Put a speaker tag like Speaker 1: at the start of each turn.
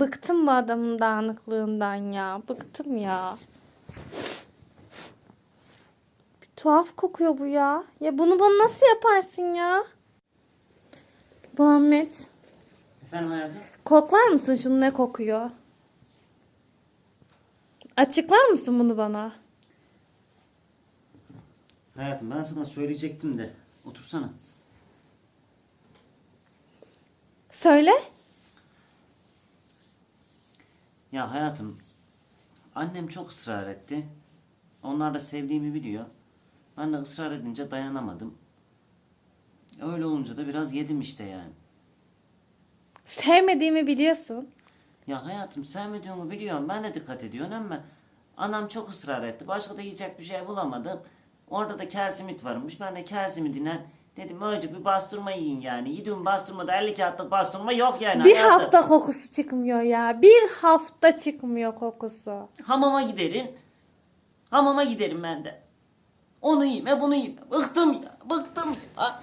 Speaker 1: Bıktım bu adamın dağınıklığından ya. Bıktım ya. Bir tuhaf kokuyor bu ya. Ya bunu bana nasıl yaparsın ya? Muhammed.
Speaker 2: Efendim hayatım?
Speaker 1: Koklar mısın şunu ne kokuyor? Açıklar mısın bunu bana?
Speaker 2: Hayatım ben sana söyleyecektim de. Otursana.
Speaker 1: Söyle.
Speaker 2: Ya hayatım. Annem çok ısrar etti. Onlar da sevdiğimi biliyor. Ben de ısrar edince dayanamadım. Öyle olunca da biraz yedim işte yani.
Speaker 1: Sevmediğimi biliyorsun.
Speaker 2: Ya hayatım sevmediğimi biliyorum. Ben de dikkat ediyorum ama anam çok ısrar etti. Başka da yiyecek bir şey bulamadım. Orada da kelsimit varmış. Ben de kelsimidine dedim azıcık bir bastırma yiyin yani. Yediğim bastırmada 50 kağıtlık bastırma yok yani.
Speaker 1: Bir
Speaker 2: hayatım.
Speaker 1: hafta kokusu çıkmıyor ya. Bir hafta çıkmıyor kokusu.
Speaker 2: Hamama giderin. Hamama giderim ben de. Onu yiyeyim, bunu yiyeyim. Bıktım ya, bıktım ya.